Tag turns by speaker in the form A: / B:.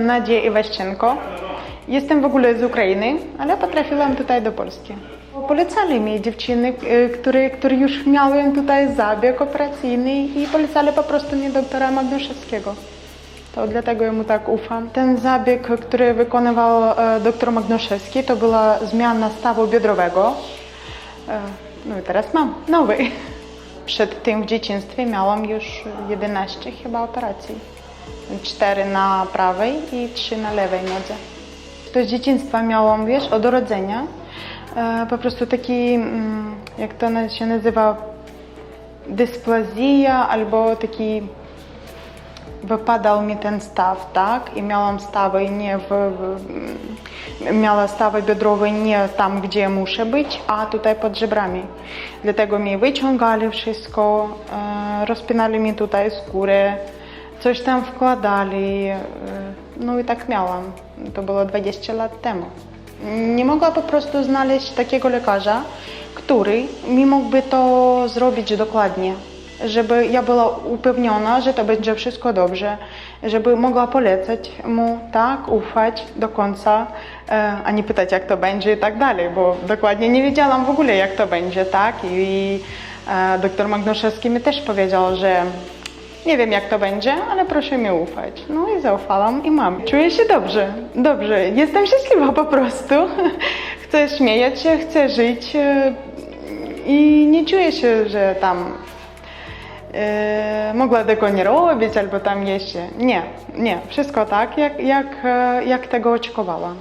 A: Nadia Iwaszczenko. Jestem w ogóle z Ukrainy, ale potrafiłam tutaj do Polski. Polecali mi dziewczyny, które, które już miały tutaj zabieg operacyjny i polecali po prostu mi doktora Magnuszewskiego. To dlatego jemu tak ufam. Ten zabieg, który wykonywał e, doktor Magnuszewski, to była zmiana stawu biodrowego. E, No i teraz mam nowy. Przed tym w dzieciństwie miałam już 11 chyba operacji. Cztery na prawej i trzy na lewej nodze. To z dzieciństwa miałam, wiesz, od urodzenia. E, po prostu taki, mm, jak to się nazywa, dysplazja albo taki wypadał mi ten staw, tak? I miałam stawy nie w, w miała stawy biodrowe nie tam, gdzie muszę być, a tutaj pod żebrami. Dlatego mi wyciągali wszystko, e, rozpinali mi tutaj skórę, coś tam wkładali. E, no i tak miałam. To było 20 lat temu. Nie mogła po prostu znaleźć takiego lekarza, który mi mógłby to zrobić dokładnie żeby ja była upewniona, że to będzie wszystko dobrze, żeby mogła polecać mu, tak, ufać do końca, e, a nie pytać, jak to będzie i tak dalej, bo dokładnie nie wiedziałam w ogóle, jak to będzie, tak, i e, doktor Magnuszewski mi też powiedział, że nie wiem, jak to będzie, ale proszę mi ufać. No i zaufałam i mam. Czuję się dobrze, dobrze, jestem szczęśliwa po prostu. Chcę śmiejać się, chcę żyć e, i nie czuję się, że tam e, mogła tego nie robić albo tam jeszcze. Nie, nie, wszystko tak, jak, jak, e, jak tego oczekiwałam.